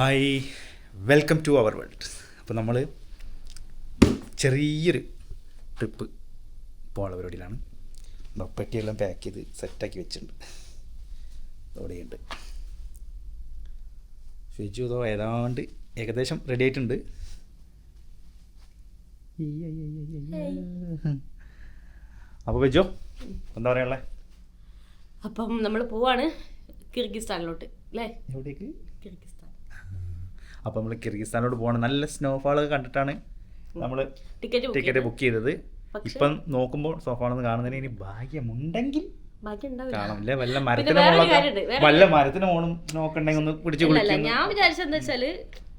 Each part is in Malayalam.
Hi welcome to our world അപ്പോൾ നമ്മൾ ചെറിയൊരു ട്രിപ്പ് പോകാനുള്ള പരിപാടിയിലാണ്. പെട്ടിയെല്ലാം പാക്ക് ചെയ്ത് സെറ്റാക്കി വെച്ചിട്ടുണ്ട്. അവിടെയുണ്ട് ഫിജു ഇതോ ഏതാണ്ട് ഏകദേശം റെഡി ആയിട്ടുണ്ട്. അപ്പോൾ ഫിജോ എന്താ പറയാനുള്ളത് അപ്പം നമ്മൾ പോവാണ് കിർഗിസ്ഥാനിലോട്ട് അല്ലേ? എവിടേക്ക്? കിർഗിസ്ഥാൻ. അപ്പോൾ നമ്മൾ കിർഗിസ്ഥാനോട് പോകണം നല്ല സ്നോഫാൾ കണ്ടിട്ടാണ് നമ്മൾ ടിക്കറ്റ് ടിക്കറ്റ് ബുക്ക് ചെയ്തത്. ഇപ്പം നോക്കുമ്പോൾ സോഫാണെന്ന് കാണുന്നതിന് ഇനി ഭാഗ്യമുണ്ടെങ്കിൽ വല്ല മരത്തിന് വല്ല മരത്തിന് മോണും നോക്കണ്ടെങ്കിൽ ഒന്ന് പിടിച്ച് ഞാൻ വിചാരിച്ചത് എന്താ വെച്ചാൽ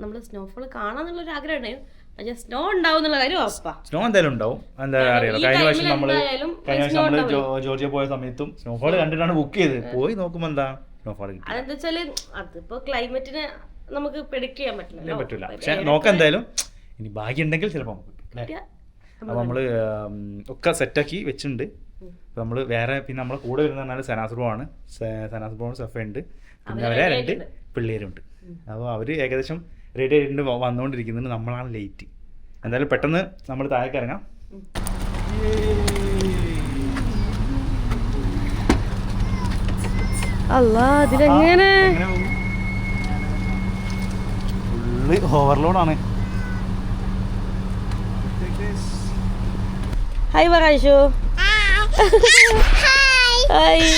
നമ്മൾ സ്നോഫോൾ കാണാന്നുള്ള ഒരു ആഗ്രഹം ഉണ്ടായിരുന്നു സ്നോ ഉണ്ടാവും സ്നോ എന്തായാലും ഉണ്ടാവും. എന്താ കാരണം അറിയാലോ കഴിഞ്ഞ ടൈമിൽ പ്രാവശ്യം നമ്മൾ കഴിഞ്ഞ പ്രാവശ്യം നമ്മൾ ജോർജിയ പോയ സമയത്തും സ്നോഫാൾ കണ്ടിട്ടാണ് ബുക്ക് ചെയ്ത് പോയി നോക്കുമ്പോ എന്താ? സ്നോഫോൾ കിട്ടി. അതെന്താ വെച്ചാൽ അതിപ്പോ ക്ലൈമറ്റിന് നമുക്ക് പ്രെഡിക്റ്റ് ചെയ്യാൻ പറ്റില്ല പറ്റില്ല പക്ഷെ നോക്കാം എന്തായാലും ഇനി ഭാഗ്യം ഉണ്ടെങ്കിൽ ചിലപ്പോൾ അപ്പോൾ നമ്മൾ ഒക്കെ സെറ്റാക്കി വെച്ചിട്ടുണ്ട്. നമ്മൾ വേറെ പിന്നെ നമ്മളെ കൂടെ വരുന്ന പറഞ്ഞാൽ സനാസ്ബ്രോ ആണ്. സനാസ്ബ്രോ സഫ ഉണ്ട്. പിന്നെ അവരെ രണ്ട് പിള്ളേരുണ്ട് അപ്പോൾ അവർ ഏകദേശം റെഡി ആയിട്ടുണ്ട് വന്നുകൊണ്ടിരിക്കുന്നുണ്ട് നമ്മളാണ് ലേറ്റ് എന്തായാലും പെട്ടെന്ന് നമ്മൾ താഴേക്ക് ഇറങ്ങാം. അല്ല ഇതിലെങ്ങനെ? ഫുള്ള് ഓവർലോഡാണ്. Hi പറയാശു hi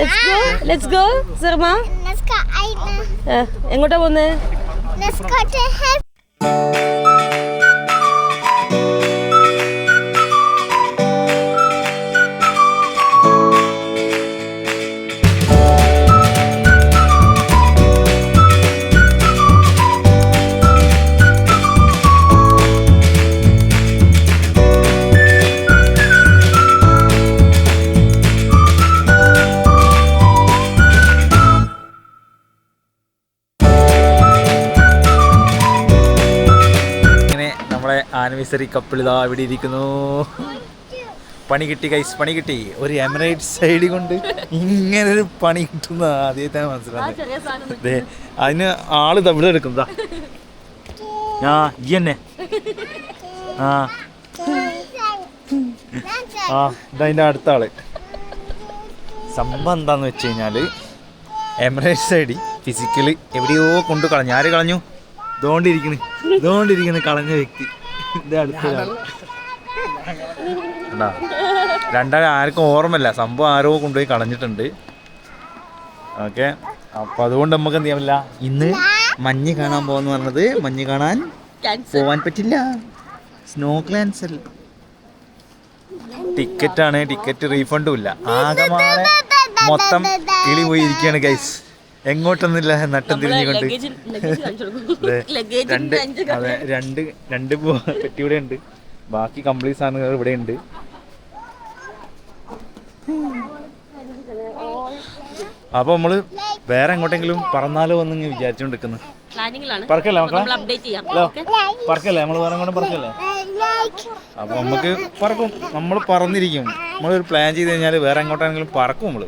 let's go let's go സർമ Let's go. Aina. എങ്ങോട്ടാ പോന്നേ? Let's go to heaven. Anniversary couple ഇതാ ഇവിടെ ഇരിക്കുന്നു. പണി കിട്ടി കൈസ് പണി കിട്ടി. ഒരു എമിറേറ്റ് സൈഡ് കൊണ്ട് ഇങ്ങനെ ഒരു പണി കിട്ടുന്ന ആദ്യത്തെ മനസ്സിലായത് ദേ, അതിന് ആൾ തവിടെ എടുക്കുന്നതാ ആ ഈ തന്നെ ആ. ആ ഇതതിന്റെ അടുത്ത ആൾ. സംഭവം എന്താന്ന് വെച്ച് കഴിഞ്ഞാൽ എമിറേറ്റ് സൈഡ് ഫിസിക്കലി എവിടെയോ കൊണ്ടു കളഞ്ഞു ആര് കളഞ്ഞു? ഇതുകൊണ്ടിരിക്കുന്നു ഇതുകൊണ്ടിരിക്കുന്നു കളഞ്ഞ വ്യക്തി. ഇത്. കണ്ടാ? രണ്ടാൾ ആർക്കും ഓർമ്മയില്ല. സംഭവം ആരോ കൊണ്ടുപോയി കളഞ്ഞിട്ടുണ്ട്. ഓക്കെ. അപ്പൊ അതുകൊണ്ട് നമുക്ക് എന്ത് ചെയ്യാമല്ല ഇന്ന് മഞ്ഞ് കാണാൻ പോകുന്ന പറഞ്ഞത് മഞ്ഞ് കാണാൻ പോവാൻ പറ്റില്ല. സ്നോ ക്ലാൻസൽ ടിക്കറ്റ് ആണ്. ടിക്കറ്റ് റീഫണ്ടും ഇല്ല. ആകെ മൊത്തം കിളി പോയിരിക്കുകയാണ് ഗൈസ് എങ്ങോട്ടൊന്നുമില്ല നട്ടം തിരിഞ്ഞുകൊണ്ട്. രണ്ട് അതെ രണ്ട് രണ്ട് പെട്ടി ഇവിടെ ഉണ്ട്. ബാക്കി കംപ്ലീറ്റ് സാധനങ്ങൾ ഇവിടെ ഉണ്ട്. അപ്പൊ നമ്മൾ വേറെ എങ്ങോട്ടെങ്കിലും പറന്നാലോ എന്ന് ഇങ്ങനെ വിചാരിച്ചോണ്ടിരിക്കുന്നു പറക്കല്ലേ മക്കളെ? പറക്കല്ലേ? നമ്മൾ വേറെ എങ്ങോട്ടും പറക്കല്ലേ. അപ്പൊ നമുക്ക് പറക്കും. നമ്മൾ പറന്നിരിക്കും. നമ്മളൊരു പ്ലാൻ ചെയ്ത് കഴിഞ്ഞാൽ വേറെ എങ്ങോട്ടാണെങ്കിലും പറക്കും നമ്മൾ.